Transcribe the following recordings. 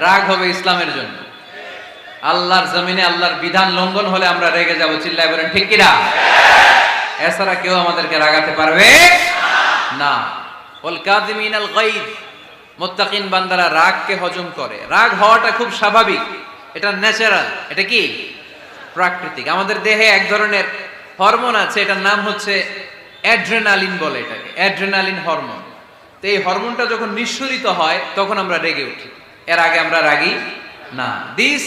রাগ হবে ইসলামের জন্য। আল্লাহর জমিনে আল্লাহর বিধান লঙ্ঘন হলে আমরা রেগে যাব, চিল্লায় বলেন, ঠিক কিনা? এছাড়া কেউ আমাদেরকে রাগাতে পারবে না। আল বান্দারা রাগকে হজম করে। রাগ হওয়াটা খুব স্বাভাবিক। এটা ন্যাচারাল এটা কি? প্রাকৃতিক। আমাদের দেহে এক ধরনের হরমোন আছে, এটার নাম হচ্ছে অ্যাড্রেনালিন বলে এটাকে। অ্যাড্রেনালিন হরমোন তো এই হরমোনটা যখন নিঃসরিত হয়, তখন আমরা রেগে উঠি। এর আগে আমরা রাগি না। This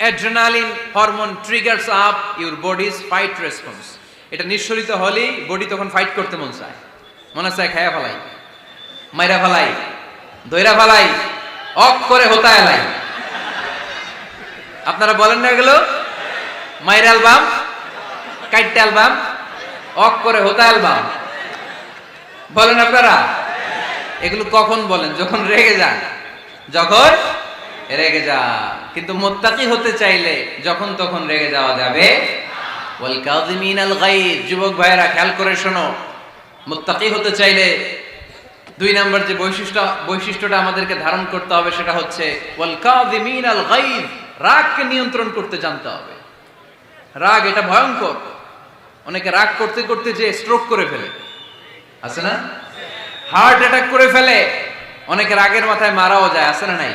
adrenaline hormone triggers up your bodies fight response এটা নিঃসরিত হলেই বডি তখন ফাইট করতে মন চায়। মনে চায় খায়া ফেলাই, মাইরা ফেলাই, দইরা ফেলাই অক করে হতা এলাই আপনারা বলেন না এগুলো? মাইর অ্যালবাম, কাইটটা অ্যালবাম অক করে হতা অ্যালবাম। বলেন আপনারা? এগুলো কখন বলেন? যখন রেগে যান। যখন রেগে যান। কিন্তু মোত্তাকি হতে চাইলে যখন তখন রেগে যাওয়া যাবে যুবক ভাইয়েরা, খেয়াল করে শোনো। মোত্তাকি হতে চাইলে দুই নাম্বার যে বৈশিষ্ট্য, বৈশিষ্ট্যটা আমাদেরকে ধারণ করতে হবে সেটা হচ্ছে রাগকে নিয়ন্ত্রণ করতে জানতে হবে। রাগ এটা ভয়ঙ্কর। অনেকে রাগ করতে করতে যে স্ট্রোক করে ফেলে। আছে না? হার্ট অ্যাটাক করে ফেলে। অনেকে রাগের মাথায় মারাও যায়, আছে না নাই?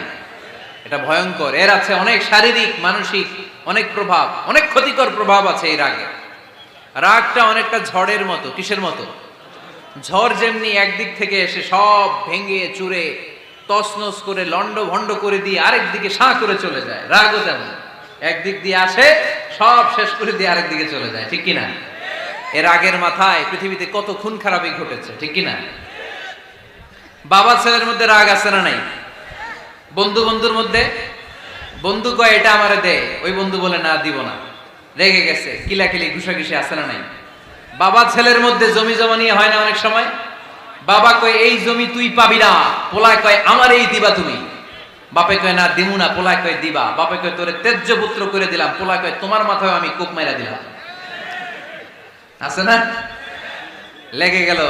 এটা ভয়ঙ্কর। এর আছে অনেক শারীরিক, মানসিক, অনেক প্রভাব, অনেক ক্ষতিকর প্রভাব আছে এই রাগে। রাগটা অনেকটা ঝড়ের মতো, কিসের মতো? ঝড় যেমনি একদিক থেকে এসে সব ভেঙে, চুরে, তছনছ করে লন্ড ভন্ড করে দিয়ে আরেক দিকে সাঁ করে চলে যায়। রাগও তেমন। একদিক দিয়ে আসে, সব শেষ করে দিয়ে আরেক দিকে চলে যায়। ঠিক কিনা? এর আগের মাথায় পৃথিবীতে কত খুন খারাপই ঘটেছে, ঠিক কিনা? বাবা ছেলের মধ্যে রাগ আছে না নাই? বন্ধু বন্ধুর মধ্যে? বন্ধু কয়, এটা আমারে দে। ওই বন্ধু বলে, না, দিব না। রেগে গেছে, কিলাকিলি, ঘুষাঘুষি আছে না নাই? বাবা ছেলের মধ্যে জমি জমা নিয়ে হয় না অনেক সময়? বাবা কয়, এই জমি তুই পাবি না। পোলায় কয় আমার এই দিবা তুমি। বাপে কয়, না, দিমু না। পোলায় কয়, দিবা। বাপে কয়, তোরে তেজ্য পুত্র করে দিলাম। পোলায় কয়, তোমার মাথায় আমি কোপ মাইরা দিলাম। আছে না? লেগে গেল।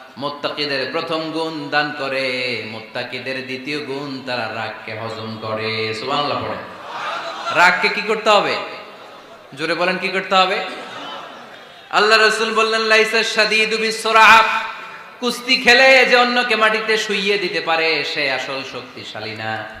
মোত্তাকিদের প্রথম গুণ দান করে, মোত্তাকিদের দ্বিতীয় গুণ তারা রাগকে হজম করে। সুবাংলা পড়ে। রাগকে কি করতে হবে? জোরে বলেন, কি করতে হবে? আল্লাহ রসুল বললেন, লাইসা দুবি বিসরাআ কুস্তি খেলে যে অন্যকে মাটিতে শুইয়ে দিতে পারে, সে আসল শক্তিশালী না।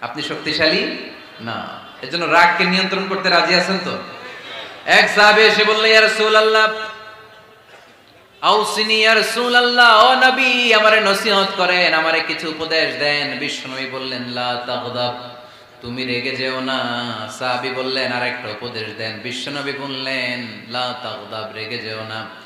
আপনি শক্তিশালী? না। এজন্য রাগকে নিয়ন্ত্রণ করতে রাজি আছেন তো? এক সাহাবে এসে বললেন ইয়া রাসূলুল্লাহ, আউসিনি, ইয়া রাসূলুল্লাহ, ও নবী, আমারে নসিহত করেন, আমারে কিছু উপদেশ দেন। বিশ্বনবী বললেন, লা তাগদাব, তুমি রেগে যেও না। সাহাবী বললেন, আরেকটা উপদেশ দেন। বিশ্বনবী বললেন, লা তাগদাব, রেগে যেও না।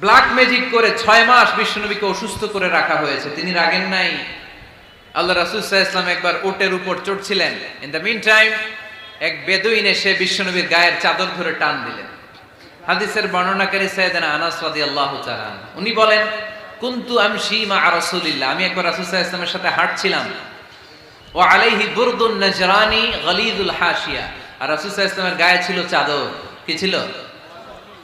ব্ল্যাক ম্যাজিক করে ছয় মাস বিশ্বনবীকে অসুস্থ করে রাখা হয়েছে। তিনি রাগেন নাই। আল্লাহ রাসুল ইসলাম একবার ওটের উপর চড়ছিলেন। ইন দ্য মিন টাইম এক বেদুইন এসে বিশ্বনবীর গায়ের চাদর ধরে টান দিলেন। হাদিসের বর্ণনাকারী সাইয়েদানা আনাস রাদিয়াল্লাহু তাআলা উনি বলেন, কুনতু আমশি মা রাসূলিল্লাহ। আমি একবার রাসূল সাল্লাল্লাহু আলাইহি সাথে হাঁটছিলাম। ও আলাইহি বুরদুন নাজরানি গলিদুল হাশিয়া। আর রাসূল সাল্লাল্লাহু আলাইহি গায়ে ছিল চাদর। কি ছিল?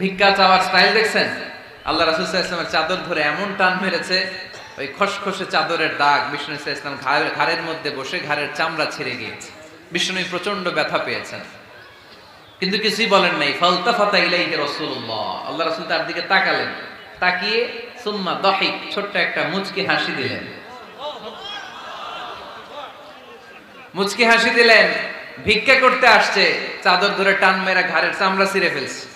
ভিক্ষা চাওয়ার স্টাইল দেখছেন? আল্লাহ রাসুল ইসলামের চাদর ধরে এমন টান মেরেছে, ওই খসখসে চাদরের দাগ বিষ্ণু ইসলাম ঘাড়ের মধ্যে বসে ঘাড়ের চামড়া ছিঁড়ে গিয়েছে। বিষ্ণু প্রচণ্ড ব্যথা পেয়েছেন। কিন্তু কিছুই বলেন নাই ফলতা ফাতা ইলাইহি রাসূলুল্লাহ। আল্লাহ রসুল তার দিকে তাকালেন, তাকিয়ে সুম্মা দহিক, ছোট্ট একটা মুচকি হাসি দিলেন। মুচকি হাসি দিলেন, ভিক্ষা করতে আসছে, চাদর ধরে টান মেরা ঘাড়ের চামড়া ছিঁড়ে ফেলছে।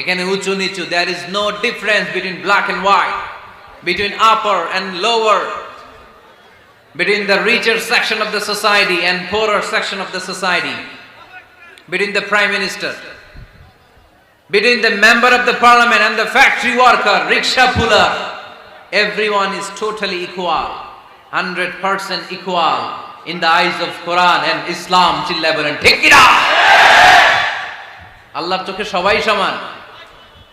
এখানে উঁচু নিচু there is no difference between black and white between upper and lower between the richer section of the society and poorer section of the society, between the prime minister, between the member of the parliament and the factory worker, rickshaw puller, everyone is totally equal, 100% equal in the eyes of Quran and Islam. Chilla বলেন ঠিক কিনা আল্লাহর চোখে সবাই সমান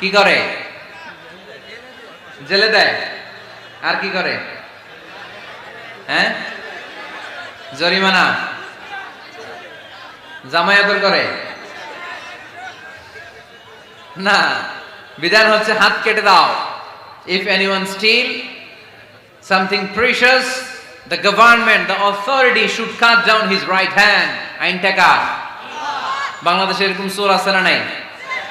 কি করে? জেলে দেয়। আর কি করে? হ্যাঁ? জরিমানা। জামায়াতর করে। না, বিধান হচ্ছে হাত কেটে দাও। If anyone still something precious, the government, the authority should cut down his right hand. আইনটা কার? বাংলাদেশে এরকম চোর আছে না নাই?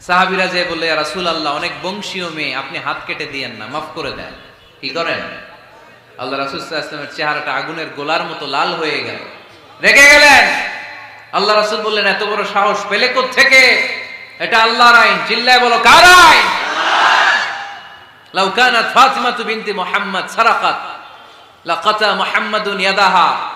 সাহাবিরা যে বললে রাসুল আল্লাহ অনেক বংশীয় মেয়ে, আপনি হাত কেটে দিয়েন না, মাফ করে দেন। কি করেন? আল্লাহ রাসুল ইসলামের চেহারাটা আগুনের গোলার মতো লাল হয়ে গেল। রেগে গেলেন। আল্লাহ রাসুল বললেন, এত বড় সাহস পেলে থেকে এটা আল্লাহর আইন, চিল্লায় বলো, কার আইন? কানাত ফাতিমাতু বিনতি মুহাম্মদ সারাকাত, লাকাতা মুহাম্মাদুন ইয়াদাহা।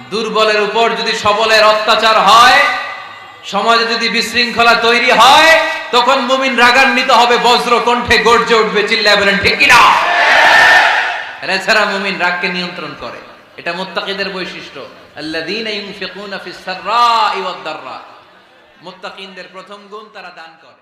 দুর্বলের উপর যদি সবলের অত্যাচার হয়, সমাজে যদি বিশৃঙ্খলা তৈরি হয়, তখন মুমিন রাগান্বিত হবে বজ্র কণ্ঠে গর্জে উঠবে, চিল্লায় ঠিক কিনা? এছাড়া মুমিন রাগকে নিয়ন্ত্রণ করে। এটা মুত্তাকিদের বৈশিষ্ট্য। প্রথম গুণ তারা দান করে।